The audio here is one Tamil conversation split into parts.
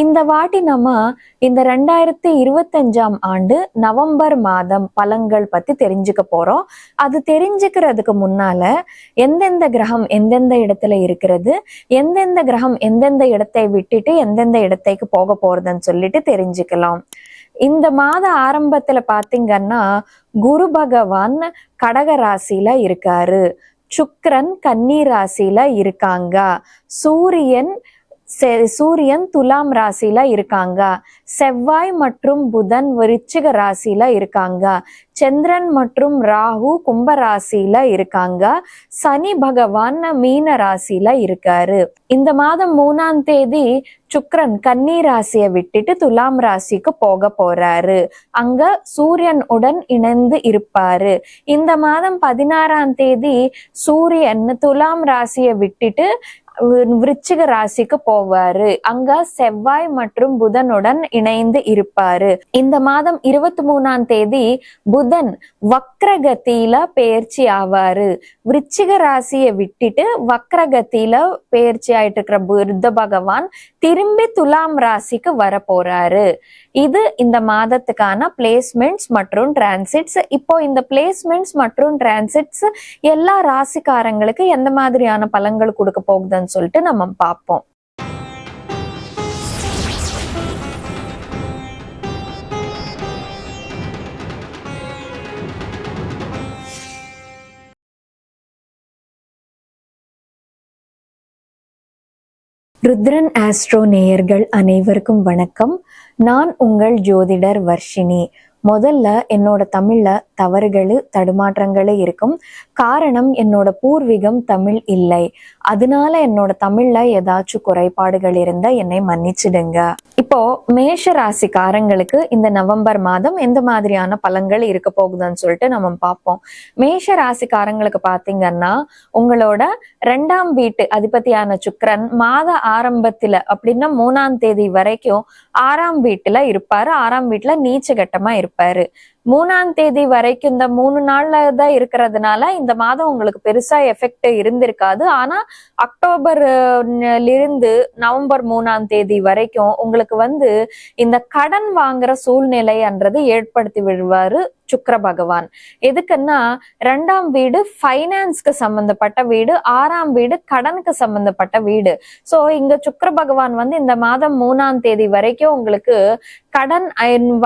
இந்த வாட்டி நம்ம இந்த ரெண்டாயிரத்தி இருபத்தஞ்சாம் ஆண்டு நவம்பர் மாதம் பலன்கள் பத்தி தெரிஞ்சுக்க போறோம். அது தெரிஞ்சுக்கிறதுக்கு முன்னால எந்தெந்த கிரகம் எந்தெந்த இடத்துல இருக்கிறது எந்தெந்த கிரகம் எந்தெந்த இடத்தை விட்டுட்டு எந்தெந்த இடத்தைக்கு போக போறதுன்னு சொல்லிட்டு தெரிஞ்சுக்கலாம். இந்த மாத ஆரம்பத்துல பாத்தீங்கன்னா குரு பகவான் கடக ராசியில இருக்காரு. சுக்ரன் கன்னி ராசியில இருக்காங்க. சூரியன் சூரியன் துலாம் ராசியில இருக்காங்க. செவ்வாய் மற்றும் புதன் விருச்சிக ராசியில இருக்காங்க. சந்திரன் மற்றும் ராகு கும்ப ராசியில இருக்காங்க. சனி பகவான் மீன ராசியில இருக்காரு. இந்த மாதம் மூணாம் தேதி சுக்ரன் கன்னி ராசியை விட்டுட்டு துலாம் ராசிக்கு போக போறாரு. அங்க சூரியன் உடன் இணைந்து இருப்பாரு. இந்த மாதம் பதினாறாம் தேதி சூரியன் துலாம் ராசியை விட்டுட்டு விருச்சிக ராசிக்கு போவாரு. அங்க செவ்வாய் மற்றும் புதனுடன் இணைந்து இருப்பாரு. இந்த மாதம் இருபத்தி மூணாம் தேதி புதன் வக்ரகத்தியில பயிற்சி ஆவாரு. விருச்சிக ராசியை விட்டுட்டு வக்ரகத்தியில பயிற்சி ஆயிட்டு இருக்கிற புத்த பகவான் திரும்பி துலாம் ராசிக்கு வர போறாரு இது இந்த மாதத்துக்கான பிளேஸ்மெண்ட்ஸ் மற்றும் டிரான்சிட்ஸ் இப்போ இந்த பிளேஸ்மெண்ட்ஸ் மற்றும் டிரான்சிட்ஸ் எல்லா ராசிக்காரங்களுக்கு எந்த மாதிரியான பலன்கள் கொடுக்க போகுதுன்னு சொல்லிட்டு நம்ம பார்ப்போம். ருத்ரன் ஆஸ்ட்ரோ நேயர்கள் அனைவருக்கும் வணக்கம். நான் உங்கள் ஜோதிடர் வர்ஷினி. முதல்ல என்னோட தமிழ்ல தவறுகள் தடுமாற்றங்களே இருக்கும். காரணம் என்னோட பூர்வீகம் தமிழ் இல்லை. அதனால என்னோட தமிழ்ல ஏதாச்சும் குறைபாடுகள் இருந்தா என்னை மன்னிச்சிடுங்க. இப்போ மேஷ ராசிக்காரங்களுக்கு இந்த நவம்பர் மாதம் எந்த மாதிரியான பலன்கள் இருக்க போகுதுன்னு சொல்லிட்டு நம்ம பார்ப்போம். மேஷ ராசிக்காரங்களுக்கு பாத்தீங்கன்னா உங்களோட ரெண்டாம் வீட்டு அதிபதியான சுக்கரன் மாத ஆரம்பத்துல அப்படின்னா மூணாம் தேதி வரைக்கும் ஆறாம் வீட்டுல இருப்பாரு. ஆறாம் வீட்டுல நீச்சகட்டமா இருப்பாரு. மூணாம் தேதி வரைக்கும் இந்த மூணு நாள்ல தான் இருக்கிறதுனால இந்த மாதம் உங்களுக்கு பெருசா எஃபெக்ட் இருந்திருக்காது. ஆனா அக்டோபர்ல இருந்து நவம்பர் மூணாம் தேதி வரைக்கும் உங்களுக்கு வந்து இந்த கடன் வாங்குற சூழ்நிலைன்றது ஏற்படுத்தி விடுவாரு. சுக்கர பகவான். எதுக்குன்னா ரெண்டாம் வீடு ஃபைனான்ஸ்க்கு சம்பந்தப்பட்ட வீடு ஆறாம் வீடு கடனுக்கு சம்பந்தப்பட்ட வீடு. சோ இங்க சுக்கர பகவான் வந்து இந்த மாதம் மூணாம் தேதி வரைக்கும் உங்களுக்கு கடன்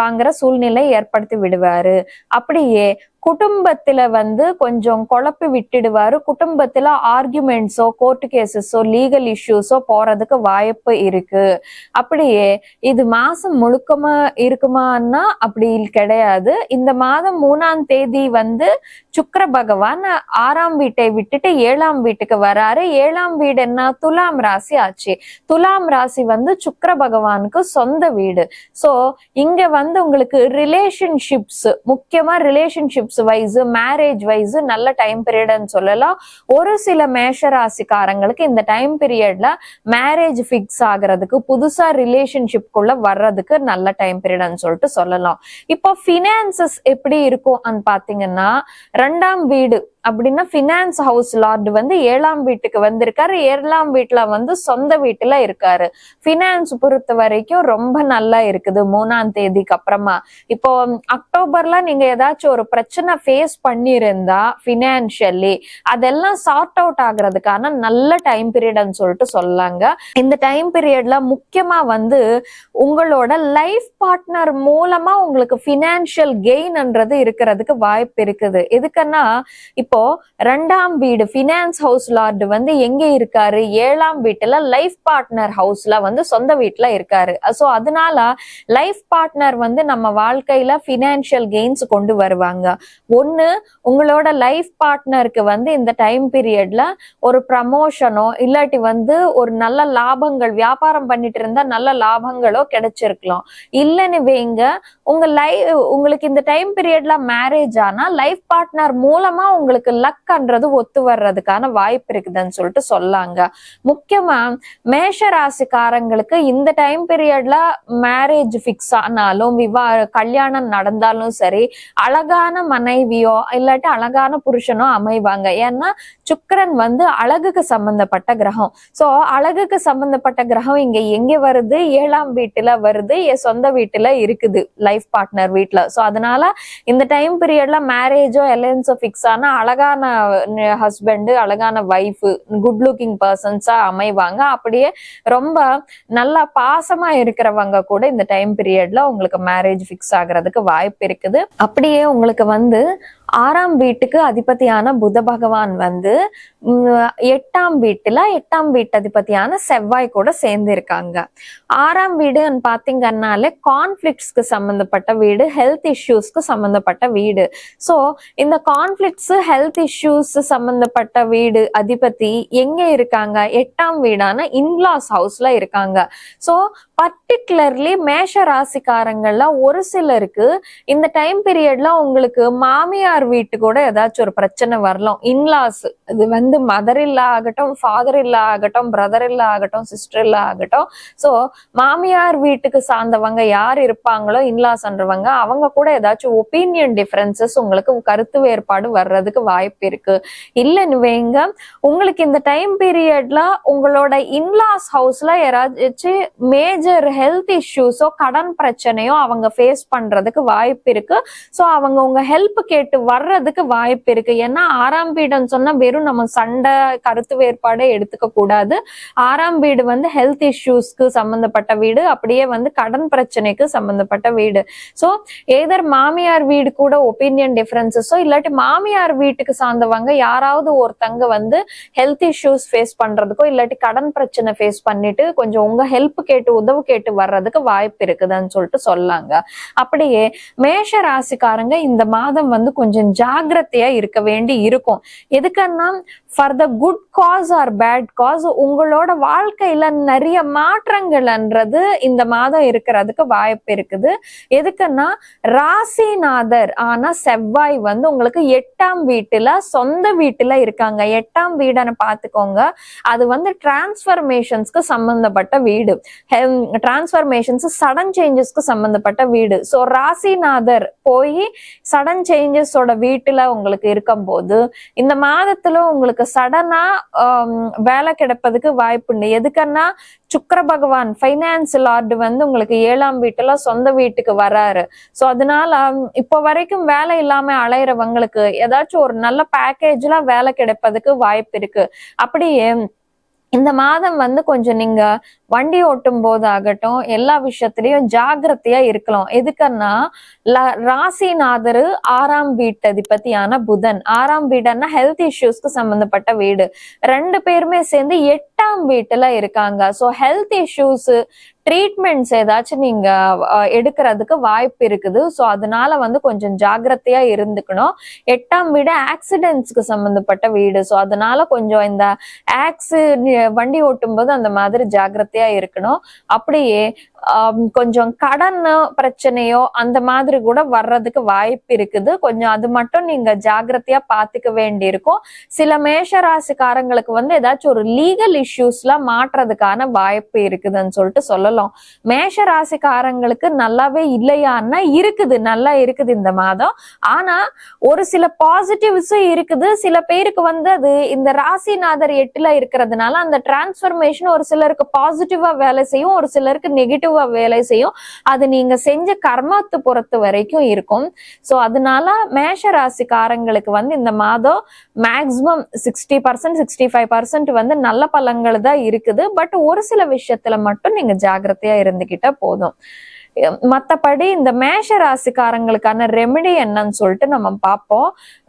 வாங்குற சூழ்நிலை ஏற்படுத்தி விடுவாரு. அப்படியே குடும்பத்துல வந்து கொஞ்சம் குழப்பி விட்டுடுவாரு. குடும்பத்துல ஆர்குமெண்ட்ஸோ கோர்ட் கேசஸோ லீகல் இஷ்யூஸோ போறதுக்கு வாய்ப்பு இருக்கு. அப்படியே இது மாசம் முழுக்கமா இருக்குமான்னா அப்படி கிடையாது. இந்த மாதம் மூணாம் தேதி வந்து சுக்கர பகவான் ஆறாம் வீட்டை விட்டுட்டு ஏழாம் வீட்டுக்கு வராரு. ஏழாம் வீடு என்ன? துலாம் ராசி ஆச்சு. துலாம் ராசி வந்து சுக்கர பகவானுக்கு சொந்த வீடு. சோ இங்க வந்து உங்களுக்கு ரிலேஷன்ஷிப்ஸ் முக்கியமா ரிலேஷன்ஷிப்ஸ் வைஸ் மேரேஜ் வைஸ் நல்ல டைம் பீரியட்னு சொல்லலாம். ஒரு சில மேஷ ராசிக்காரங்களுக்கு இந்த டைம் பீரியட்ல மேரேஜ் ஃபிக்ஸ் ஆகுறதுக்கு புதுசா ரிலேஷன்ஷிப்குள்ள வர்றதுக்கு நல்ல டைம் பீரியட்னு சொல்லிட்டு சொல்லலாம். இப்போ ஃபினான்சஸ் எப்படி இருக்கும்? பாத்தீங்கன்னா ரெண்டாம் வீடு அப்படின்னா ஃபினான்ஸ் ஹவுஸ் லார்டு வந்து ஏழாம் வீட்டுக்கு வந்திருக்காரு. ஏழாம் வீட்டுல வந்து சொந்த வீட்டுல இருக்காரு. ஃபினான்ஸ் பொறுத்த வரைக்கும் ரொம்ப நல்லா இருக்குது. மூணாம் தேதிக்கு அப்புறமா. இப்போ அக்டோபர்ல நீங்க ஏதாச்சும் ஒரு பிரச்சனை ஃபேஸ் பண்ணியிருந்தா பினான்சியலி அதெல்லாம் சார்ட் அவுட் ஆகுறதுக்கான நல்ல டைம் பீரியட்னு சொல்லிட்டு சொல்லாங்க. இந்த டைம் பீரியட்ல முக்கியமா வந்து உங்களோட லைஃப் பார்ட்னர் மூலமா உங்களுக்கு பினான்சியல் கெயின்ன்றது இருக்கிறதுக்கு வாய்ப்பு இருக்குது. எதுக்குன்னா இப்போ ரெண்டாம் வீடு ஃபினான்ஸ் ஹவுஸ் லார்டு வந்து எங்க இருக்காரு? ஏழாம் வீட்டுல லைஃப் பார்ட்னர் ஹவுஸ்ல வந்து சொந்த வீட்டுல இருக்காரு. சோ அதனால லைஃப் பார்ட்னர் வந்து நம்ம வாழ்க்கையில ஃபினான்ஷியல் கெயின்ஸ் கொண்டு வருவாங்க. ஒண்ணு உங்களோட லைஃப் பார்ட்னருக்கு வந்து இந்த டைம் பீரியட்ல ஒரு ப்ரமோஷனோ இல்லாட்டி வந்து ஒரு நல்ல லாபங்கள் வியாபாரம் பண்ணிட்டு இருந்தா நல்ல லாபங்களோ கிடைச்சிருக்கலாம். இல்லைன்னு வைங்க உங்க லை உங்களுக்கு இந்த டைம் பீரியட்ல மேரேஜ் ஆனா லைஃப் பார்ட்னர் பார்ட்னர் மூலமா உங்களுக்கு லக்ன்றது ஒத்து வர்றதுக்கான வாய்ப்பு இருக்குதுன்னு சொல்லிட்டு சொல்லாங்க. முக்கியமா மேஷ ராசிக்காரங்களுக்கு இந்த டைம் பீரியட்ல மேரேஜ் ஃபிக்ஸ் ஆனாலும் விவா கல்யாணம் நடந்தாலும் சரி அழகான மனைவியோ இல்லாட்டி அழகான புருஷனோ அமைவாங்க. ஏன்னா சுக்கரன் வந்து அழகுக்கு சம்பந்தப்பட்ட கிரகம். சோ அழகுக்கு சம்பந்தப்பட்ட கிரகம் இங்க எங்க வருது? ஏழாம் வீட்டுல வருது என் சொந்த வீட்டுல இருக்குது லைஃப் பார்ட்னர் வீட்டுல. சோ அதனால இந்த டைம் பீரியட்ல மேரேஜோ பேரண்ட்ஸை ஃபிக்ஸ் ஆனா அழகான ஹஸ்பண்ட் அழகான ஒய்ஃப் குட் லுக்கிங் பர்சன்ஸா அமைவாங்க. அப்படியே ரொம்ப நல்லா பாசமா இருக்கிறவங்க கூட இந்த டைம் பீரியட்ல உங்களுக்கு மேரேஜ் ஃபிக்ஸ் ஆகுறதுக்கு வாய்ப்பு இருக்குது. அப்படியே உங்களுக்கு வந்து ஆறாம் வீட்டுக்கு அதிபதியான புத பகவான் வந்து எட்டாம் வீட்டுல எட்டாம் வீட்டு அதிபதியான செவ்வாய் கூட சேர்ந்து இருக்காங்க ஆறாம் வீடுன்னு பாத்தீங்கன்னாலே கான்ஃபிளிக்ஸ்க்கு சம்மந்தப்பட்ட வீடு ஹெல்த் இஷ்யூஸ்க்கு சம்மந்தப்பட்ட வீடு. ஸோ இந்த கான்ஃபிளிக்ஸ் ஹெல்த் இஷ்யூஸ் சம்மந்தப்பட்ட வீடு அதிபதி எங்க இருக்காங்க? எட்டாம் வீடான இன்லாஸ் ஹவுஸ்ல இருக்காங்க. ஸோ பர்டிகுலர்லி மேஷ ராசிக்காரங்கள்ல ஒரு சிலருக்கு இந்த டைம் பீரியட்ல உங்களுக்கு மாமியார் வீட்டு கூட ஏதாச்சும் ஒரு பிரச்சனை வரலாம். இன்லாஸ் இது வந்து மதர் இல்லா ஆகட்டும் ஃபாதர் இல்லா ஆகட்டும் பிரதர் இல்லா ஆகட்டும் சிஸ்டர் இல்லா ஆகட்டும். ஸோ மாமியார் வீட்டுக்கு சார்ந்தவங்க யார் இருப்பாங்களோ இன்லாஸ்ன்றவங்க அவங்க கூட ஏதாச்சும் ஒப்பீனியன் டிஃபரன்சஸ் உங்களுக்கு கருத்து வேறுபாடு வர்றதுக்கு வாய்ப்பு இருக்கு. இல்லைன்னு வைங்க உங்களுக்கு இந்த டைம் பீரியட்ல உங்களோட இன்லாஸ் ஹவுஸ்ல யாராச்சும் மேஜர் ஹெல்த் இஷ்யூஸோ கடன் பிரச்சனையோ அவங்க ஃபேஸ் பண்றதுக்கு வாய்ப்பு இருக்கு. ஸோ அவங்க உங்க ஹெல்ப் கேட்டு வர்றதுக்கு வாய்ப்பு இருக்கு. ஏன்னா ஆறாம் வீடுன்னு சொன்னா வெறும் நம்ம சண்டை கருத்து வேறுபாடே எடுத்துக்க கூடாது. ஆறாம் வீடு வந்து ஹெல்த் இஷ்யூஸ்க்கு சம்பந்தப்பட்ட வீடு அப்படியே வந்து கடன் பிரச்சனைக்கு சம்பந்தப்பட்ட வீடு. ஸோ ஏதர் மாமியார் வீடு கூட ஒப்பீனியன் டிஃபரன்சஸோ இல்லாட்டி மாமியார் வீட்டுக்கு சார்ந்தவங்க யாராவது ஒருத்தங்க வந்து ஹெல்த் இஷ்யூஸ் ஃபேஸ் பண்றதுக்கோ இல்லாட்டி கடன் பிரச்சனை ஃபேஸ் பண்ணிட்டு கொஞ்சம் உங்க ஹெல்ப் கேட்டு உதவு கேட்டு வர்றதுக்கு வாய்ப்பு இருக்குதுன்னு சொல்லிட்டு சொல்லாங்க. அப்படியே மேஷ ராசிக்காரங்க இந்த மாதம் வந்து கொஞ்சம் ஜாக்கிரதையா இருக்க வேண்டி இருக்கும். எதுக்குன்னா for the good cause or bad cause உங்களோட வாழ்க்கையில நிறைய மாற்றங்கள்ன்றது இந்த மாதம் இருக்கிறதுக்கு வாய்ப்பு இருக்குது. எதுக்குன்னா ராசிநாதர் ஆனா செவ்வாய் வந்து உங்களுக்கு எட்டாம் வீட்டுல சொந்த வீட்டுல இருக்காங்க. எட்டாம் வீடுன்னு பாத்துக்கோங்க. அது வந்து டிரான்ஸ்ஃபர்மேஷன்ஸ்க்கு சம்பந்தப்பட்ட வீடு. டிரான்ஸ்ஃபர்மேஷன்ஸ் சடன் சேஞ்சஸ்க்கு சம்பந்தப்பட்ட வீடு. ஸோ ராசிநாதர் போய் சடன் சேஞ்சஸோட வீட்டுல உங்களுக்கு இருக்கும்போது இந்த மாதத்துல உங்களுக்கு சடனா வேலை கிடைப்பதுக்கு வாய்ப்பு உண்டு. எதுக்குன்னா சுக்கர பகவான் ஃபைனான்ஸ் லார்டு வந்து உங்களுக்கு ஏழாம் வீட்டுல சொந்த வீட்டுக்கு வராரு. சோ அதனால இப்போ வரைக்கும் வேலை இல்லாம அலையிறவங்களுக்கு ஏதாச்சும் ஒரு நல்ல பேக்கேஜ்ல வேலை கிடைப்பதுக்கு வாய்ப்பு இருக்கு. அப்படியே இந்த மாதம் வந்து கொஞ்சம் நீங்க வண்டி ஓட்டும் போது ஆகட்டும் எல்லா விஷயத்திலயும் ஜாக்கிரதையா இருக்கலாம். எதுக்குன்னா ராசிநாதர் ஆறாம் வீட்டதிபதியான புதன். ஆறாம் வீடுன்னா ஹெல்த் இஷ்யூஸ்க்கு சம்பந்தப்பட்ட வீடு. ரெண்டு பேருமே சேர்ந்து எட்டாம் வீட்டுல இருக்காங்க. சோ ஹெல்த் இஷ்யூஸ் ட்ரீட்மெண்ட்ஸ் ஏதாச்சும் நீங்க எடுக்கிறதுக்கு வாய்ப்பு இருக்குது. ஸோ அதனால வந்து கொஞ்சம் ஜாக்கிரதையா இருந்துக்கணும். எட்டாம் வீடு ஆக்சிடென்ட்ஸ்க்கு சம்பந்தப்பட்ட வீடு. ஸோ அதனால கொஞ்சம் இந்த ஆக்சி வண்டி ஓட்டும் போது அந்த மாதிரி ஜாக்கிரதையா இருக்கணும். அப்படியே கொஞ்சம் கடன் பிரச்சனையோ அந்த மாதிரி கூட வர்றதுக்கு வாய்ப்பு இருக்குது. கொஞ்சம் அது மட்டும் நீங்க ஜாக்கிரதையா பாத்துக்க வேண்டியிருக்கும். சில மேஷ ராசிக்காரங்களுக்கு வந்து ஏதாச்சும் ஒரு லீகல் இஷ்யூஸ்ல மாற்றுறதுக்கான வாய்ப்பு இருக்குதுன்னு சொல்லிட்டு சொல்லலாம். மேஷ ராசிக்காரங்களுக்கு நல்லாவே இல்லையான்னா இருக்குது நல்லா இருக்குது இந்த மாதம். ஆனா ஒரு சில பாசிட்டிவ்ஸும் இருக்குது. சில பேருக்கு வந்து அது இந்த ராசிநாதர் எட்டுல இருக்கிறதுனால அந்த டிரான்ஸ்பர்மேஷன் ஒரு சிலருக்கு பாசிட்டிவா வேலை செய்யும் ஒரு சிலருக்கு நெகட்டிவ் வேலை செய்யும். அது நீங்க செஞ்ச கர்மத்தை பொறுத்த வரைக்கும் இருக்கும். சோ அதனால மேஷ ராசிக்காரங்களுக்கு வந்து இந்த மாதம் maximum sixty percent sixty five percent வந்து நல்ல பலன்கள் தான் இருக்குது. பட் ஒரு சில விஷயத்துல மட்டும் நீங்க ஜாக்கிரதையா இருந்துகிட்டா போதும். மத்தபடி இந்த மேஷ ராசிக்காரங்களுக்கான ரெமெடி என்னன்னு சொல்லிட்டு நம்ம பார்ப்போம்.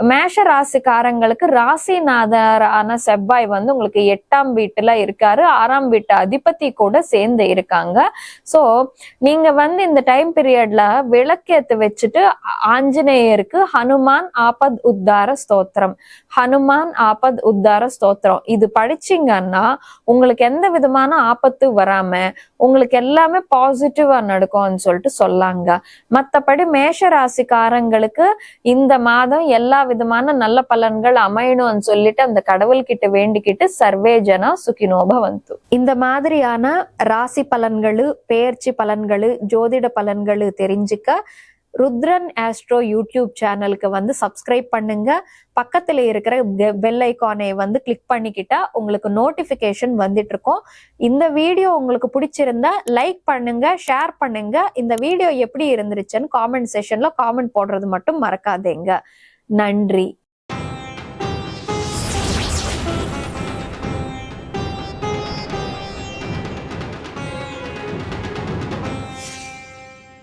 மேஷ ராசிக்காரங்களுக்கு ராசிநாதரான செவ்வாய் வந்து உங்களுக்கு எட்டாம் வீட்டுல இருக்காரு. ஆறாம் வீட்டு அதிபதி கூட சேர்ந்து இருக்காங்க. சோ நீங்க வந்து இந்த டைம் பீரியட்ல விளக்கேத்து வச்சுட்டு ஆஞ்சநேயருக்கு ஹனுமான் ஆபத் உத்தார ஸ்தோத்திரம். ஹனுமான் ஆபத் உத்தார ஸ்தோத்திரம். இது படிச்சீங்கன்னா உங்களுக்கு எந்த விதமான ஆபத்து வராம உங்களுக்கு எல்லாமே பாசிட்டிவா நடக்கும். இருக்கும்னு சொல்லிட்டு சொல்லாங்க. மத்தபடி மேஷ ராசிக்காரங்களுக்கு இந்த மாதம் எல்லா விதமான நல்ல பலன்கள் அமையணும்னு சொல்லிட்டு அந்த கடவுள்கிட்ட வேண்டிக்கிட்டு சர்வே ஜனா சுகினோப வந்து இந்த மாதிரியான ராசி பலன்களு பெயர்ச்சி பலன்களு ஜோதிட பலன்களு தெரிஞ்சுக்க ருத்ரன் ஆஸ்ட்ரோ யூடியூப் சேனலுக்கு வந்து சப்ஸ்கிரைப் பண்ணுங்க. பக்கத்தில் இருக்கிற பெல் ஐக்கானை வந்து கிளிக் பண்ணிக்கிட்டா உங்களுக்கு நோட்டிஃபிகேஷன் வந்துட்டு இருக்கும் இந்த வீடியோ உங்களுக்கு பிடிச்சிருந்தா லைக் பண்ணுங்க ஷேர் பண்ணுங்க. இந்த வீடியோ எப்படி இருந்துருச்சுன்னு காமெண்ட் செஷன்ல காமெண்ட் போடுறது மட்டும் மறக்காதீங்க. நன்றி.